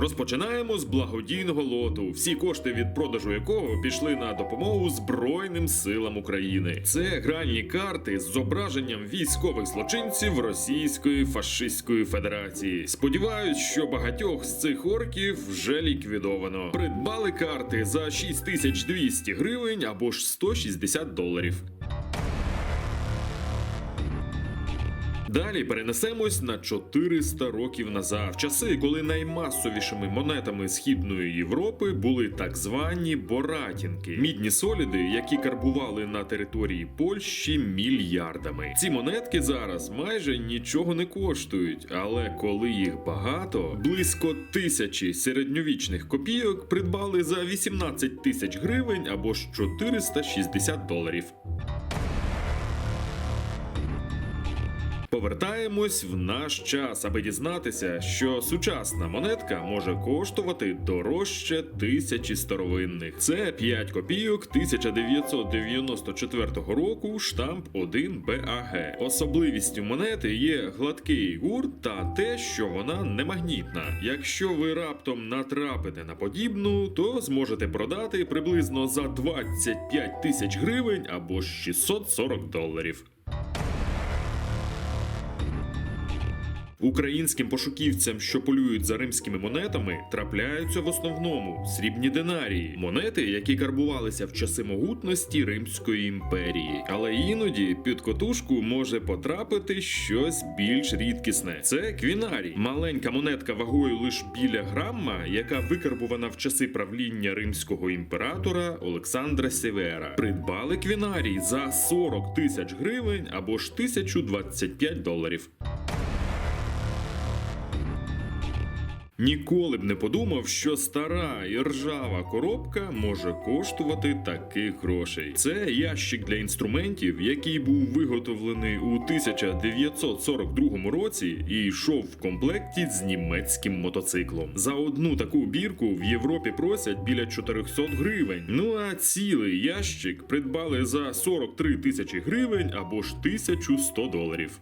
Розпочинаємо з благодійного лоту, всі кошти від продажу якого пішли на допомогу Збройним силам України. Це гральні карти з зображенням військових злочинців Російської фашистської Федерації. Сподіваюсь, що багатьох з цих орків вже ліквідовано. Придбали карти за 6200 гривень або ж 160 доларів. Далі перенесемось на 400 років назад, часи, коли наймасовішими монетами Східної Європи були так звані боратінки, мідні соліди, які карбували на території Польщі мільярдами. Ці монетки зараз майже нічого не коштують, але коли їх багато, близько тисячі середньовічних копійок придбали за 18 тисяч гривень або ж 460 доларів. Повертаємось в наш час, аби дізнатися, що сучасна монетка може коштувати дорожче тисячі старовинних. Це 5 копійок 1994 року, штамп 1 БАГ. Особливістю монети є гладкий гурт та те, що вона не магнітна. Якщо ви раптом натрапите на подібну, то зможете продати приблизно за 25 тисяч гривень або 640 доларів. Українським пошуківцям, що полюють за римськими монетами, трапляються в основному срібні динарії, монети, які карбувалися в часи могутності Римської імперії. Але іноді під котушку може потрапити щось більш рідкісне. Це квінарій, маленька монетка вагою лише біля грамма, яка викарбувана в часи правління римського імператора Олександра Севера. Придбали квінарій за 40 тисяч гривень або ж 1025 доларів. Ніколи б не подумав, що стара і ржава коробка може коштувати таких грошей. Це ящик для інструментів, який був виготовлений у 1942 році і йшов в комплекті з німецьким мотоциклом. За одну таку бірку в Європі просять біля 400 гривень. Ну а цілий ящик придбали за 43 тисячі гривень або ж 1100 доларів.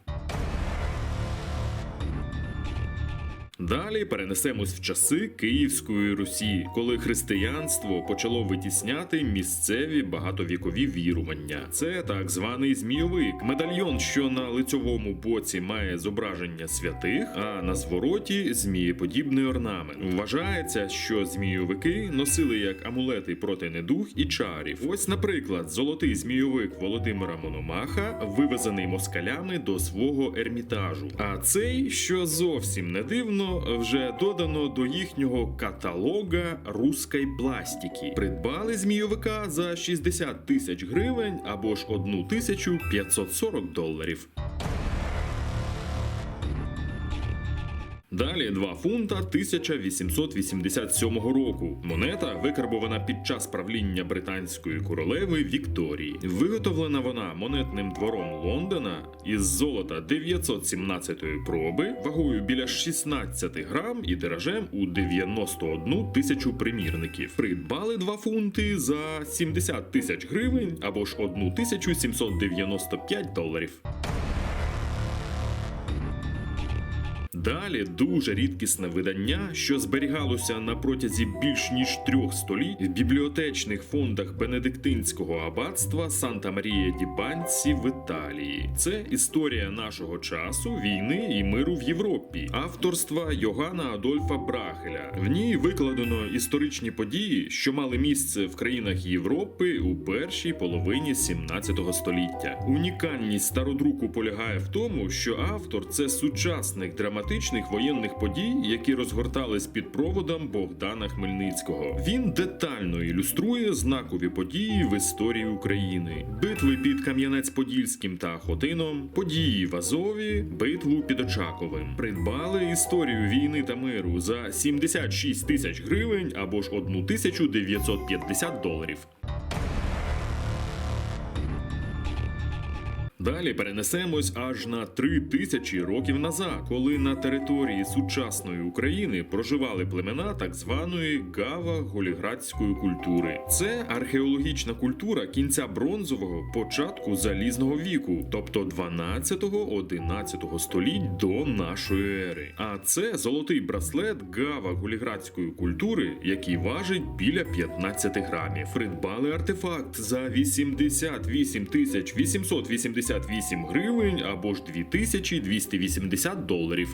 Далі перенесемось в часи Київської Русі, коли християнство почало витісняти місцеві багатовікові вірування. Це так званий змійовик, медальйон, що на лицьовому боці має зображення святих, а на звороті змієподібний орнамент. Вважається, що змійовики носили як амулети проти недуг і чарів. Ось, наприклад, золотий змійовик Володимира Мономаха вивезений москалями до свого ермітажу. А цей, що зовсім не дивно, вже додано до їхнього каталога руської пластики. Придбали змійовика за 60 тисяч гривень або ж 1540 доларів. Далі 2 фунта 1887 року. Монета викарбована під час правління британської королеви Вікторії. Виготовлена вона монетним двором Лондона із золота 917-ї проби, вагою біля 16 грам і тиражем у 91 тисячу примірників. Придбали 2 фунти за 70 тисяч гривень або ж 1795 доларів. Далі дуже рідкісне видання, що зберігалося на протязі більш ніж трьох століть в бібліотечних фондах Бенедиктинського аббатства Санта Марія ді Банці в Італії. Це історія нашого часу, війни і миру в Європі, авторства Йогана Адольфа Брахеля. В ній викладено історичні події, що мали місце в країнах Європи у першій половині 17 століття. Унікальність стародруку полягає в тому, що автор це сучасник драматичних воєнних подій, які розгортались під проводом Богдана Хмельницького. Він детально ілюструє знакові події в історії України: битви під Кам'янець-Подільським та Хотином, події в Азові, битву під Очаковим. Придбали історію війни та миру за 76 тисяч гривень або ж 1950 доларів. Далі перенесемось аж на три тисячі років назад, коли на території сучасної України проживали племена так званої гава-голіградської культури. Це археологічна культура кінця бронзового, початку залізного віку, тобто 12-11 століть до нашої ери. А це золотий браслет гава-голіградської культури, який важить біля 15 грамів. Придбали артефакт за 88 тисяч 888 гривень або ж 2280 доларів.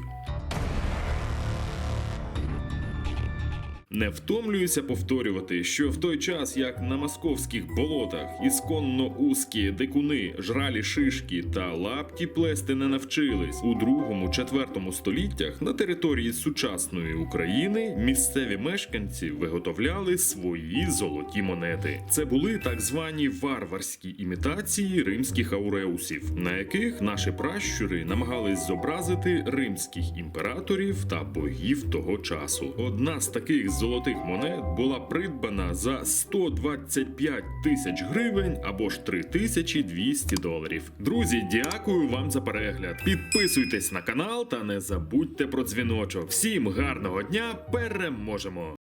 Не втомлююся повторювати, що в той час, як на московських болотах ісконно узкі дикуни, жралі шишки та лапті плести не навчились у другому-четвертому століттях на території сучасної України місцеві мешканці виготовляли свої золоті монети. Це були так звані варварські імітації римських ауреусів, на яких наші пращури намагались зобразити римських імператорів та богів того часу. Одна з таких золотих монет була придбана за 125 тисяч гривень або ж 3200 доларів. Друзі, дякую вам за перегляд. Підписуйтесь на канал та не забудьте про дзвіночок. Всім гарного дня! Переможемо!